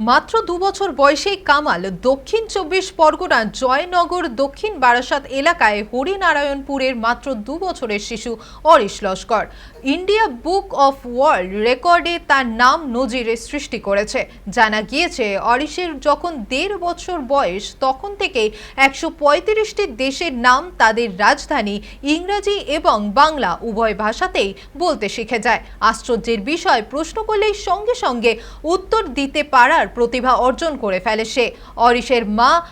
মাত্র দু বছর বয়সেই কামাল দক্ষিণ চব্বিশ পরগনা জয়নগর দক্ষিণ বারাসাত এলাকায় হরিনারায়ণপুরের মাত্র দু বছরের শিশু Arish Laskar. India book of world রেকর্ডে তার নাম নজিরে সৃষ্টি করেছে। জানা গিয়েছে, অরিশের যখন দেড় বছর বয়স, তখন থেকেই একশো পঁয়ত্রিশটি দেশের নাম তাদের রাজধানী ইংরাজি এবং বাংলা উভয় ভাষাতেই বলতে শিখে যায়। আশ্চর্যের বিষয়, প্রশ্ন করলেই সঙ্গে সঙ্গে উত্তর দিতে পারার প্রতিভা অর্জন করে ফেলে সে। অরিশের মা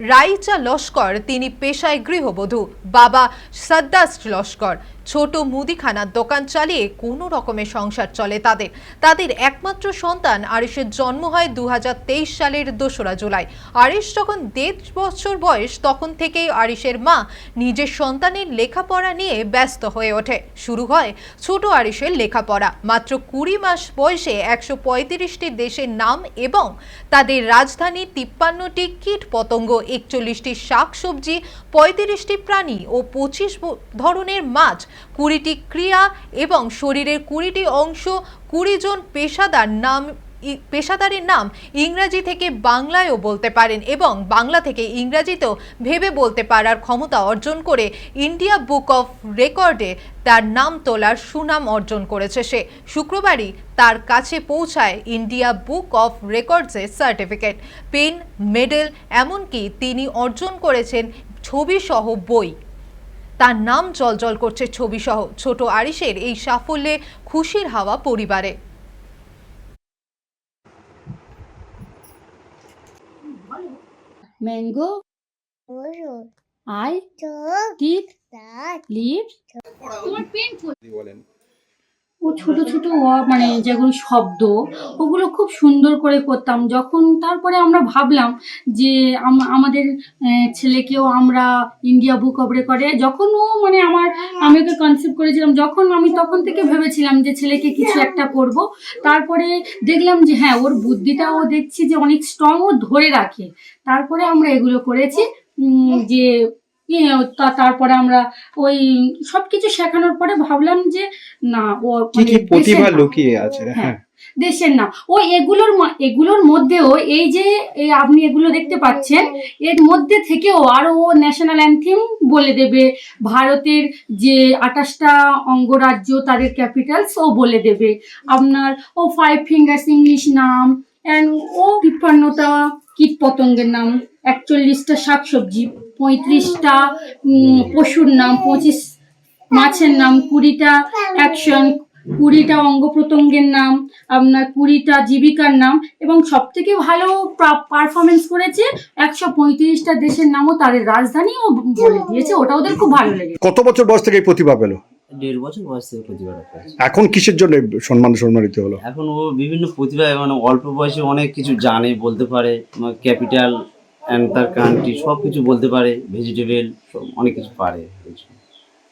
রাইচা লস্কর, তিনি পেশায় গৃহবধূ। বাবা সাদ্দাস লস্কর ছোট মুদিখানার দোকান চালিয়ে কোনো রকমের সংসার চলে তাদের। তাদের একমাত্র সন্তান আরিশের জন্ম হয় দু হাজার তেইশ সালের দোসরা জুলাই। আরিশ যখন দেড় বছর বয়স, তখন থেকেই আরিশের মা নিজের সন্তানের লেখাপড়া নিয়ে ব্যস্ত হয়ে ওঠে। শুরু হয় ছোট আরিশের লেখাপড়া। মাত্র কুড়ি মাস বয়সে একশো পঁয়ত্রিশটি দেশের নাম এবং তাদের রাজধানী তিপ্পান্নটি কীট পতঙ্গ, একচল্লিশটি শাকসবজি, পঁয়ত্রিশটি প্রাণী ও পঁচিশ ধরনের মাছ কুড়িটি ক্রিয়া এবং শরীরের কুড়িটি অংশ কুড়ি জন পেশাদার নাম পেশাদারের নাম ইংরাজি থেকে বাংলায়ও বলতে পারেন এবং বাংলা থেকে ইংরাজিতেও ভেবে বলতে পারার ক্ষমতা অর্জন করে ইন্ডিয়া বুক অফ রেকর্ডে তার নাম তোলার সুনাম অর্জন করেছে সে। শুক্রবারই তার কাছে পৌঁছায় ইন্ডিয়া বুক অফ রেকর্ডসের সার্টিফিকেট, পেন, মেডেল, এমনকি তিনি অর্জন করেছেন ছবিসহ বই। তার নাম জলজল করছে ছবি সহ ছোট আরিশের এই সাফল্যে খুশির হাওয়া পরিবারে। Mango eye lip. তোমার বলেন। ও ছোট ছোট মানে যেগুলো শব্দ, ওগুলো খুব সুন্দর করে করতাম। যখন তারপরে আমরা ভাবলাম যে আম- আমাদের ছেলেকেও আমরা ইন্ডিয়া বুক অফ রেকর্ডে যখন ও মানে আমার, আমি ওকে কনসেপ্ট করেছিলাম, যখন আমি তখন থেকে ভেবেছিলাম যে ছেলেকে কিছু একটা করব, তারপরে দেখলাম যে হ্যাঁ ওর বুদ্ধিটা ও দেখছি যে অনেক স্ট্রং ও ধরে রাখে। তারপরে আমরা এগুলো করেছি যে তারপরে আমরা ওই সবকিছু শেখানোর পরে ভাবলাম যে না ও মানে প্রতিভা দেশের লুকিয়ে আছে হ্যাঁ হ্যাঁ। দেশের না ও এগুলোর এগুলোর মধ্যেও এই যে আপনি এগুলো দেখতে পাচ্ছেন এর মধ্যে থেকেও আরও ও ন্যাশনাল অ্যান্থেম বলে দেবে ভারতের যে আঠাশটা অঙ্গরাজ্য তাদের ক্যাপিটালস ও বলে দেবে। আপনার ও ফাইভ ফিঙ্গার্স ইংলিশ নাম অ্যান্ড ও তিপ্পান্নটা কীট পতঙ্গের নাম একচল্লিশটা শাকসবজি। পঁয়ত্রিশটা পশুর নাম পঁচিশ মাছের নাম কুড়িটা অ্যাকশন কুড়িটা অঙ্গ প্রত্যঙ্গের নাম আপনার কুড়িটা জীবিকার নাম এবং সব থেকে ভালো পারফরমেন্স করেছে একশো পঁয়ত্রিশটা দেশের নামও তাদের রাজধানীও বলে দিয়েছে ওটা ওদের খুব ভালো লেগেছে। কত বছর বয়স থেকে এই প্রতিভা পেল? দেড় বছর বয়স থেকে প্রতিভাটা এখন কিসের জন্য সম্মান সম্মানিত হলো? এখন ও বিভিন্ন প্রতিভা মানে অল্প বয়সে অনেক কিছু জানে বলতে পারে ক্যাপিটাল অ্যান্ড তার কান্ট্রি সব কিছু বলতে পারে ভেজিটেবল অনেক কিছু পারে।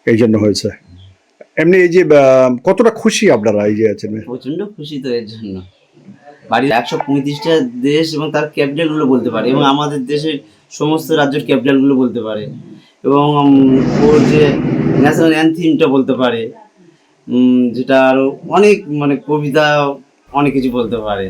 এই জন্য হয়েছে। এমনি এই যে কতটা খুশি আপনারা এই যে আছেন? প্রচণ্ড খুশি তো এর জন্য। বাড়ির একশো পঁয়ত্রিশটা দেশ এবং তার ক্যাপিটালগুলো বলতে পারে এবং আমাদের দেশের সমস্ত রাজ্যের ক্যাপিটালগুলো বলতে পারে এবং ওর যে ন্যাশনাল অ্যান্থিমটা বলতে পারে যেটা আরও অনেক মানে কবিতা অনেক কিছু বলতে পারে।